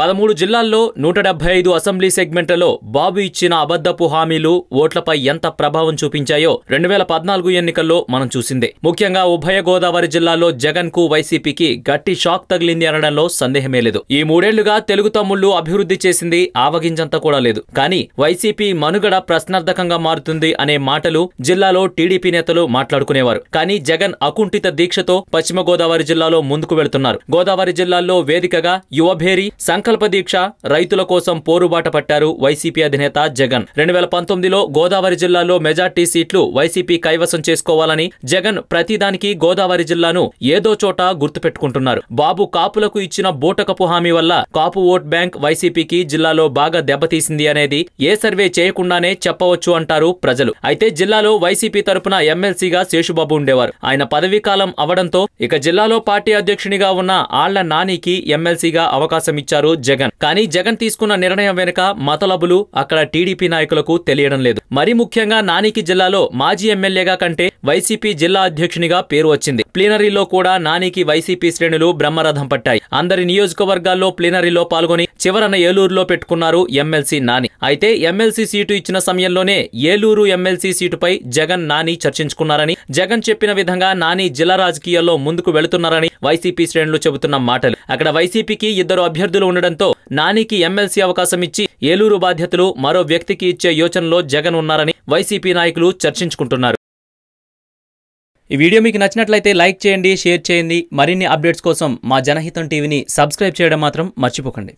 పదమూడు జిల్లాల్లో నూట డెబ్బై ఐదు అసెంబ్లీ సెగ్మెంట్లలో బాబు ఇచ్చిన అబద్దపు హామీలు ఓట్లపై ఎంత ప్రభావం చూపించాయో రెండు వేల పద్నాలుగు ఎన్నికల్లో మనం చూసిందే. ముఖ్యంగా ఉభయ గోదావరి జిల్లాలో జగన్కు వైసీపీకి గట్టి షాక్ తగిలింది అనడంలో సందేహమే లేదు. ఈ మూడేళ్ళుగా తెలుగు తమ్ముళ్ళు అభివృద్ధి చేసింది ఆవగించంత కూడా లేదు. కానీ వైసీపీ మనుగడ ప్రశ్నార్థకంగా మారుతుంది అనే మాటలు జిల్లాలో టీడీపీ నేతలు మాట్లాడుకునేవారు. కానీ జగన్ అకుంఠిత దీక్షతో పశ్చిమ గోదావరి జిల్లాలో ముందుకు వెళుతున్నారు. గోదావరి జిల్లాల్లో వేదికగా యువభేరి సంకల్ప దీక్ష రైతుల కోసం పోరుబాట పట్టారు వైసీపీ అధినేత జగన్. రెండు వేల పంతొమ్మిదిలో గోదావరి జిల్లాలో మెజార్టీ సీట్లు వైసీపీ కైవసం చేసుకోవాలని జగన్ ప్రతిదానికి గోదావరి జిల్లాను ఏదో చోట గుర్తుపెట్టుకుంటున్నారు. బాబు కాపులకు ఇచ్చిన బూటకపు హామీ వల్ల కాపు ఓట్ బ్యాంక్ వైసీపీకి జిల్లాలో బాగా దెబ్బతీసింది అనేది ఏ సర్వే చేయకుండానే చెప్పవచ్చు అంటారు ప్రజలు. అయితే జిల్లాలో వైసీపీ తరపున ఎమ్మెల్సీగా శేషుబాబు ఉండేవారు. ఆయన పదవీకాలం అవడంతో ఇక జిల్లాలో పార్టీ అధ్యక్షునిగా ఉన్న ఆళ్ళ నానికి ఎమ్మెల్సీగా అవకాశం ఇచ్చారు జగన్ కానీ జగన్ తీసుకున్న నిర్ణయం వెనుక మతలబులు అక్కడ టీడీపీ నాయకులకు తెలియడం లేదు. మరీ ముఖ్యంగా నానికి జిల్లాలో మాజీ ఎమ్మెల్యేగా కంటే వైసీపీ జిల్లా అధ్యక్షునిగా పేరు వచ్చింది. ప్లీనరీలో కూడా నానికి వైసీపీ శ్రేణులు బ్రహ్మరథం పట్టాయి. అందరి నియోజకవర్గాల్లో ప్లీనరీలో పాల్గొని చివరన ఏలూరులో పెట్టుకున్నారు ఎమ్మెల్సీ నాని. అయితే ఎమ్మెల్సీ సీటు ఇచ్చిన సమయంలోనే ఏలూరు ఎమ్మెల్సీ సీటుపై జగన్ నాని చర్చించుకున్నారని జగన్ చెప్పిన విధంగా నాని జిల్లా రాజకీయాల్లో ముందుకు వెళుతున్నారని వైసీపీ శ్రేణులు చెబుతున్న మాటలు. అక్కడ వైసీపీకి ఇద్దరు అభ్యర్థులు ఉండడంతో నానికి ఎమ్మెల్సీ అవకాశం ఇచ్చి ఏలూరు బాధ్యతలు మరో వ్యక్తికి ఇచ్చే యోచనలో జగన్ ఉన్నారని వైసీపీ నాయకులు చర్చించుకుంటున్నారు. ఈ వీడియో మీకు నచ్చినట్లయితే లైక్ చేయండి షేర్ చేయండి. మరిన్ని అప్డేట్స్ కోసం మా జనహితం టీవీని సబ్స్క్రైబ్ చేయడం మాత్రం మర్చిపోకండి.